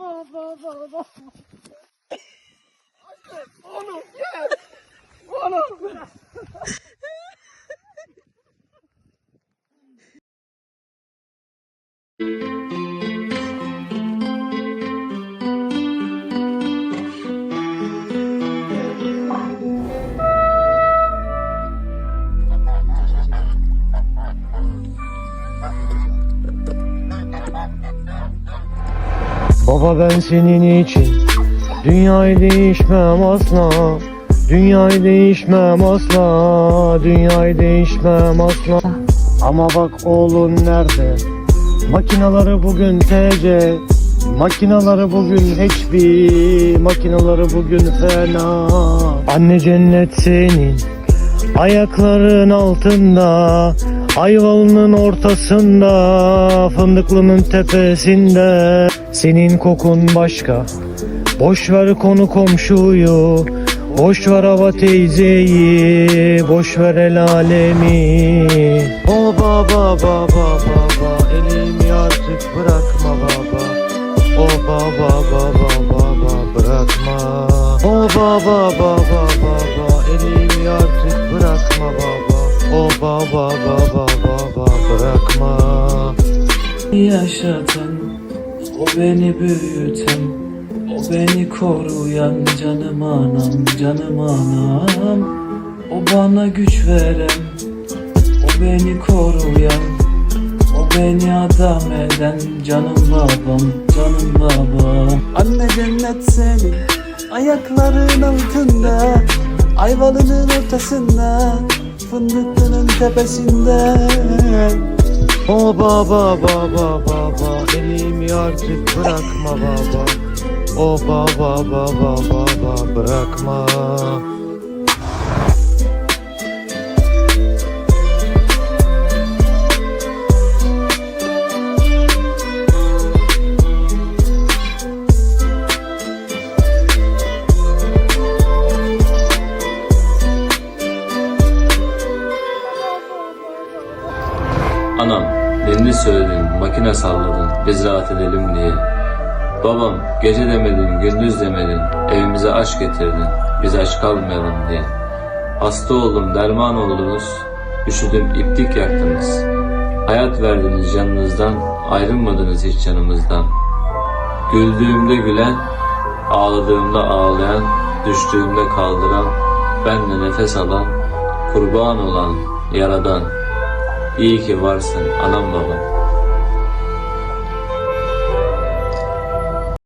baba baba baba. Oğlum Baba ben senin için Dünyayı değişmem asla. Dünyayı değişmem asla. Dünyayı değişmem asla. Ama bak oğlun nerede? Makinaları bugün TC Makinaları bugün HP Makinaları bugün fena. Anne cennet senin Ayakların altında Ayvalı'nın ortasında Fındıklı'nın tepesinde Senin kokun başka Boş ver konu komşuyu Boş ver hava teyzeyi Boş ver el alemi O baba baba baba Elimi artık bırakma baba O baba baba baba bırakma O baba baba baba Elimi artık bırakma baba O baba baba baba bırakma. Yaşatan O beni büyüten O beni koruyan Canım anam canım anam. O bana güç veren O beni koruyan. O beni adam eden Canım babam canım babam. Anne cennet senin Ayakların altında Ayvalı'nın ortasında Fındıklının tepesinde. O baba baba baba elimi artık bırakma baba. O baba baba baba bırakma Anam, dilini söyledin, makine salladın, biz rahat edelim diye. Babam, gece demedin, gündüz demedin, evimize aşk getirdin, biz aç kalmayalım diye. Hasta oldum, derman oldunuz, üşüdüm, iplik yaktınız. Hayat verdiniz canınızdan, ayrılmadınız hiç yanımızdan. Güldüğümde gülen, ağladığımda ağlayan, düştüğümde kaldıran, benle nefes alan, kurban olan, yaradan. İyi ki varsın anam babam.